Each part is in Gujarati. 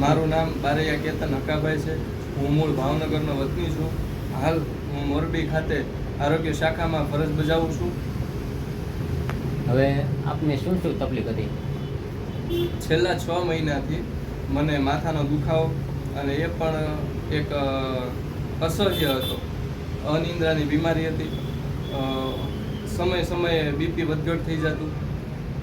મારું નામ બારૈયા કેતન હકાભાઈ છે. હું મૂળ ભાવનગરનો વતની છું. હાલ હું મોરબી ખાતે આરોગ્ય શાખામાં ફરજ બજાવું છું. હવે આપને શું શું તકલીફ હતી? છેલ્લા છ મહિનાથી મને માથાનો દુખાવો અને એ પણ એક અસહ્ય હતો. અનિંદ્રાની બીમારી હતી. સમય સમયે બીપી વધઘટ થઈ જતું.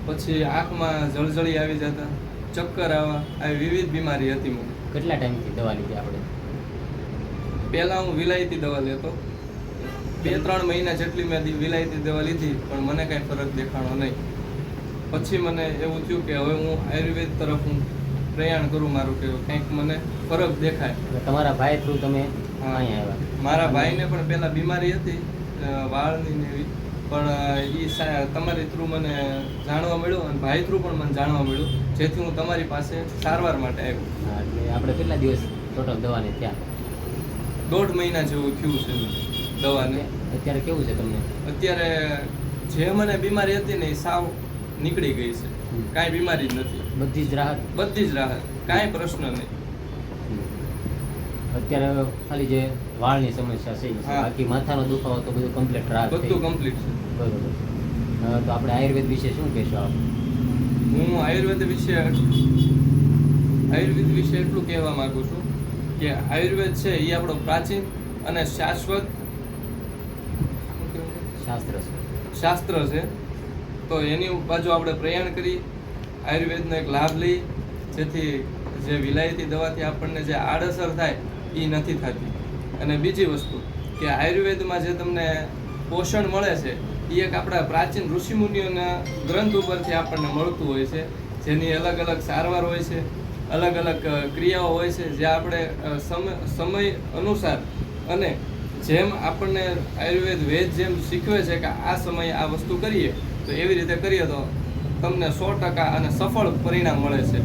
પછી આંખમાં જળજળી આવી જતા. ચક્કર આવવા આવી વિવિધ બીમારી હતી મને. કેટલા ટાઈમથી દવા લીધી આપણે? પહેલાં હું વિલાયતી દવા લેતો. બે ત્રણ મહિના જેટલી મેં વિલાયતી દવા લીધી પણ મને કાંઈ ફરક દેખાણો નહીં. પછી મને એવું થયું કે હવે હું આયુર્વેદ તરફ હું પ્રયાણ કરું મારું કે કંઈક મને ફરક દેખાય. તમારા ભાઈ થ્રુ તમે મારા ભાઈને પણ પહેલાં બીમારી હતી વાળની ને એવી. પણ એ તમારી થ્રુ મને જાણવા મળ્યું અને ભાઈ થ્રુ પણ મને જાણવા મળ્યું. જેથી હું તમારી પાસે સારવાર માટે આવ્યો. એટલે આપણે કેટલા દિવસ ટોટલ દવાને ત્યાં? દોઢ મહિના જેવું થયું છે દવાને. અત્યારે કેવું છે તમને? અત્યારે જે મને બીમારી હતી ને એ સાવ નીકળી ગઈ છે. કાંઈ બીમારી જ નથી. બધી જ રાહત? બધી જ રાહત. કાંઈ પ્રશ્ન નહીં. અત્યારે ખાલી જે વાળની સમસ્યા છે બાકી માથાનો દુખાવો તો બધું કમ્પ્લીટ રાહત બધું કમ્પ્લીટ છે. બરોબર. તો આપણે આયુર્વેદ વિશે શું કહેશો આપ? હું આયુર્વેદ વિશે આયુર્વેદ વિશે એટલું કહેવા માંગુ છું કે આયુર્વેદ છે એ આપણો પ્રાચીન અને શાશ્વત શાસ્ત્ર છે. શાસ્ત્ર છે. તો એની બાજુ આપણે પ્રયાણ કરી આયુર્વેદનો એક લાભ લઈ જેથી જે વિલાયતી દવાથી આપણને જે આડઅસર થાય એ નથી થતી. અને બીજી વસ્તુ કે આયુર્વેદમાં જે તમને પોષણ મળે છે એ એક આપણા પ્રાચીન ઋષિમુનિઓના ગ્રંથ ઉપરથી આપણને મળતું હોય છે, જેની અલગ અલગ સારવાર હોય છે, અલગ અલગ ક્રિયાઓ હોય છે, જે આપણે સમય અનુસાર અને જેમ આપણને આયુર્વેદ વેદ જેમ શીખવે છે કે આ સમયે આ વસ્તુ કરીએ, તો એવી રીતે કરીએ તો તમને સો ટકા અને સફળ પરિણામ મળે છે.